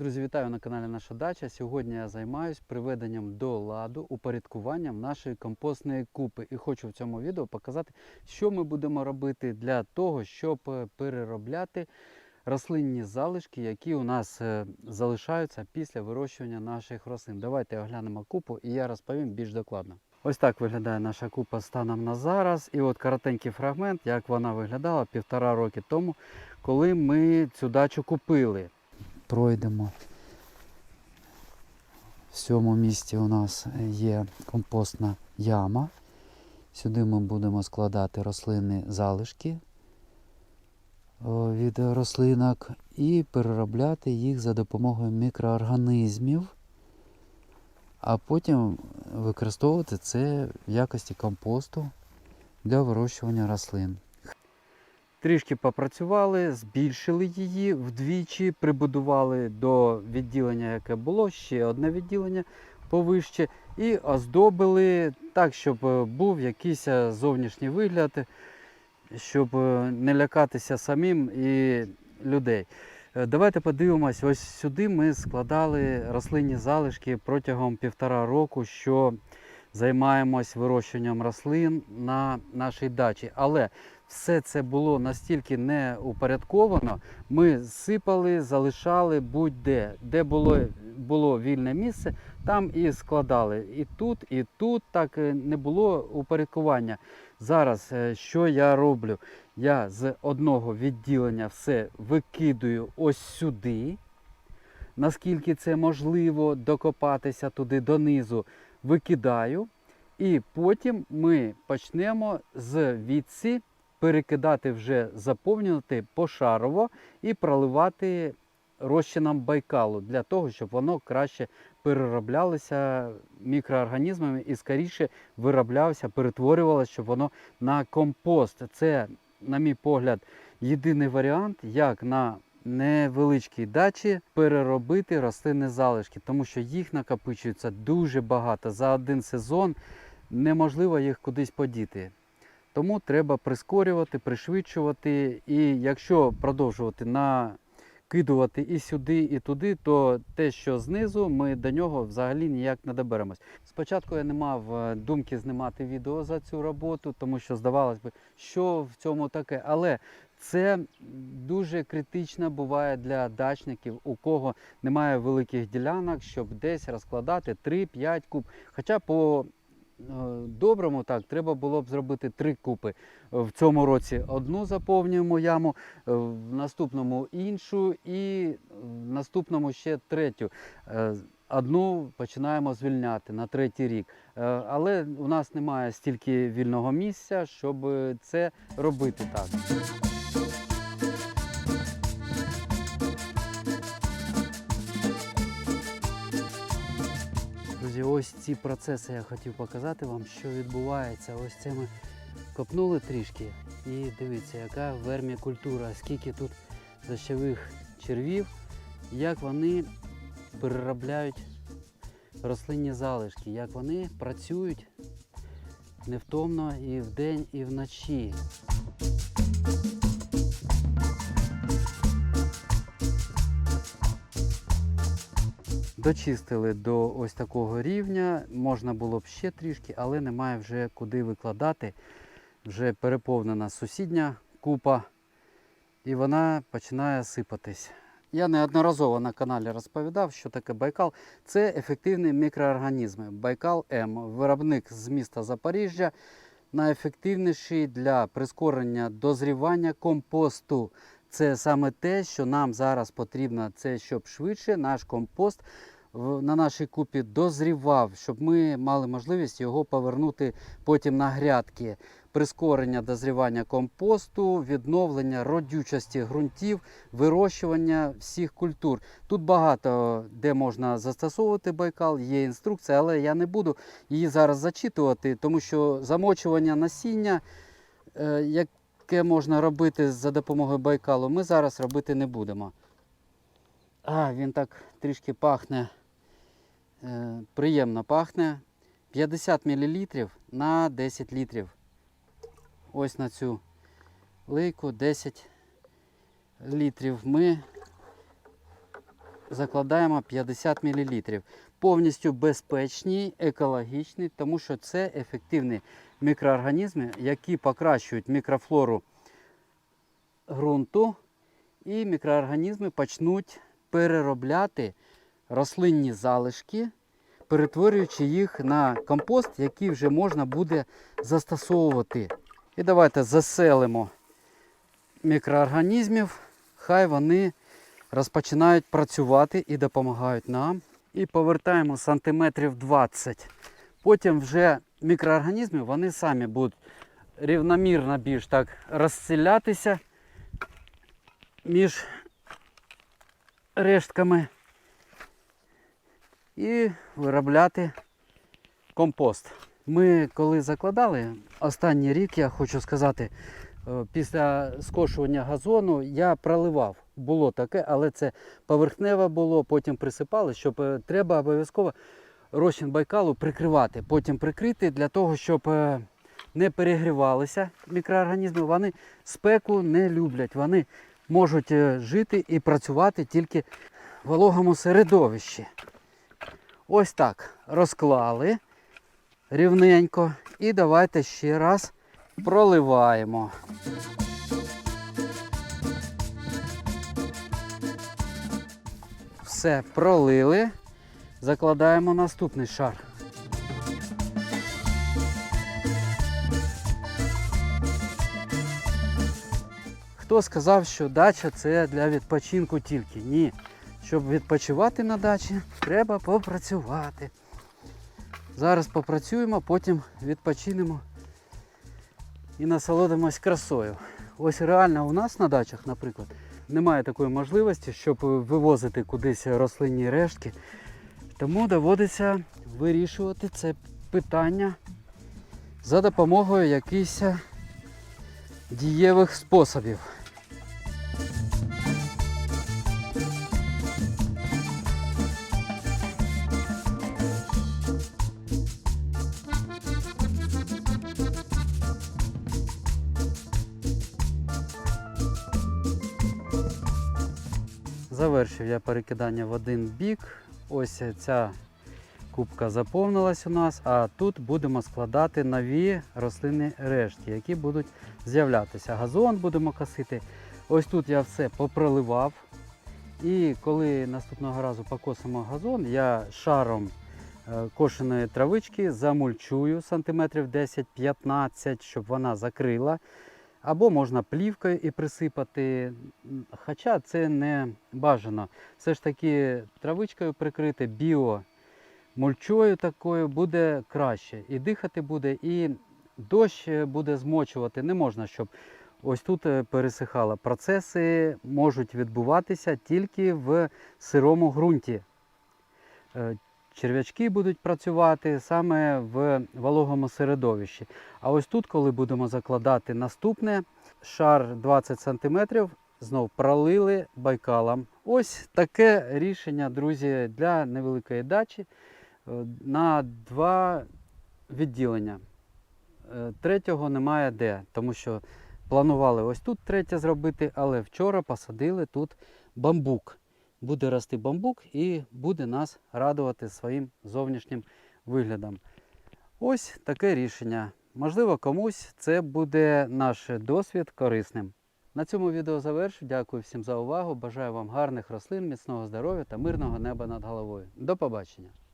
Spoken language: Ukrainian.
Друзі, вітаю на каналі Наша Дача. Сьогодні я займаюся приведенням до ладу, упорядкуванням нашої компостної купи. І хочу в цьому відео показати, що ми будемо робити для того, щоб е, переробляти рослинні залишки, які у нас е, залишаються після вирощування наших рослин. Давайте оглянемо купу і я розповім більш докладно. Ось так виглядає наша купа станом на зараз. І от коротенький фрагмент, як вона виглядала півтора роки тому, коли ми цю дачу купили пройдемо. В цьому місці у нас є компостна яма. Сюди ми будемо складати рослинні залишки від рослинок і переробляти їх за допомогою мікроорганізмів, а потім використовувати це в якості компосту для вирощування рослин. Трішки попрацювали, збільшили її вдвічі, прибудували до відділення, яке було, ще одне відділення повище, і оздобили так, щоб е, був якийсь е, зовнішній вигляд, щоб е, не лякатися самим і людей. Давайте подивимось, ось сюди ми складали рослинні залишки протягом півтора року, що займаємось вирощуванням рослин на нашій дачі. Але все це було настільки неупорядковано, ми сипали, залишали будь-де. Де було, було вільне місце, там і складали. І тут, і тут так е, не було упорядкування. Зараз е, що я роблю? Я з одного відділення все викидую ось сюди. Наскільки це можливо докопатися туди донизу, викидаю. І потім ми почнемо звідси перекидати вже заповнювати пошарово і проливати розчином байкалу для того, щоб воно краще перероблялося мікроорганізмами і скоріше вироблявся, перетворювалося, щоб воно на компост. Це, на мій погляд, єдиний варіант, як на невеличкій дачі переробити рослинні залишки, тому що їх накопичується дуже багато за один сезон. Неможливо їх кудись подіти. Тому треба прискорювати, пришвидшувати. І якщо продовжувати накидувати і сюди, і туди, то те, що знизу, ми до нього взагалі ніяк не доберемось. Спочатку я не мав е, думки знімати відео за цю роботу, тому що здавалось би, що в цьому таке. Але це дуже критично буває для дачників, у кого немає великих ділянок, щоб десь розкладати 3-5 куб. Хоча по доброму так треба було б зробити три купи. В цьому році одну заповнюємо яму, е, в наступному іншу і в наступному ще третю. Е, Одну починаємо звільняти на третій рік. Е, Але у нас немає стільки вільного місця, щоб це робити так. Друзі, ось ці процеси я хотів показати вам, що відбувається. Ось це ми копнули трішки і дивіться, яка вермікультура, скільки тут дощових червів, як вони переробляють рослинні залишки, як вони працюють невтомно і вдень, і вночі. Дочистили до ось такого рівня. Можна було б ще трішки, але немає вже куди викладати. Вже переповнена сусідня купа, і вона починає сипатись. Я неодноразово на каналі розповідав, що таке Байкал. Це ефективні мікроорганізми. Байкал М, виробник з міста Запоріжжя, найефективніший для прискорення дозрівання компосту. Це саме те, що нам зараз потрібно, це щоб швидше наш компост на нашій купі дозрівав, щоб ми мали можливість його повернути потім на грядки. Прискорення дозрівання компосту, відновлення родючості ґрунтів, вирощування всіх культур. Тут багато де можна застосовувати байкал, є інструкція, але я не буду її зараз зачитувати, тому що замочування насіння, е, яке можна робити за допомогою байкалу, ми зараз робити не будемо. А, він так трішки пахне, приємно пахне. 50 мл на 10 літрів. Ось на цю лейку 10 літрів ми закладаємо 50 мл. Повністю безпечні, екологічні, тому що це ефективні мікроорганізми, які покращують мікрофлору ґрунту, і мікроорганізми почнуть переробляти рослинні залишки, перетворюючи їх на компост, який вже можна буде застосовувати. І давайте заселимо мікроорганізмів, хай вони розпочинають працювати і допомагають нам. І повертаємо сантиметрів 20. Потім вже мікроорганізми вони самі будуть рівномірно більш так розселятися між рештками і виробляти компост. Ми коли закладали останній рік, я хочу сказати, е, після скошування газону я проливав. Було таке, але це поверхневе було, потім присипали, щоб е, треба обов'язково розчин Байкалу прикривати. Потім прикрити для того, щоб е, не перегрівалися мікроорганізми. Вони спеку не люблять. Вони можуть жити і працювати тільки в вологому середовищі. Ось так розклали рівненько. І давайте ще раз проливаємо. Все, пролили. Закладаємо наступний шар. Хто сказав, що дача це для відпочинку тільки? Ні. Щоб відпочивати на дачі, треба попрацювати. Зараз попрацюємо, потім відпочинемо і насолодимось красою. Ось реально у нас на дачах, наприклад, немає такої можливості, щоб вивозити кудись рослинні рештки. Тому доводиться вирішувати це питання за допомогою якихось дієвих способів. Завершив я перекидання в один бік. Ось ця кубка заповнилась у нас, а тут будемо складати нові рослинні рештки, які будуть з'являтися. Газон будемо косити. Ось тут я все попроливав. І коли наступного разу покосимо газон, я шаром е, кошеної травички замульчую сантиметрів 10-15, щоб вона закрила. Або можна плівкою і присипати, хоча це не бажано. Все ж таки травичкою прикрити біо мульчою такою буде краще. І дихати буде, і дощ е, буде змочувати. Не можна, щоб ось тут е, пересихало. Процеси можуть відбуватися тільки в сирому ґрунті. Черв'ячки будуть працювати саме в вологому середовищі. А ось тут, коли будемо закладати наступне, шар 20 см, знов пролили байкалом. Ось таке рішення, друзі, для невеликої дачі е, на два відділення. Е, Третього немає де, тому що планували ось тут третє зробити, але вчора посадили тут бамбук. Буде рости бамбук і буде нас радувати своїм зовнішнім виглядом. Ось таке рішення. Можливо, комусь це буде наш досвід корисним. На цьому відео завершу. Дякую всім за увагу. Бажаю вам гарних рослин, міцного здоров'я та мирного неба над головою. До побачення!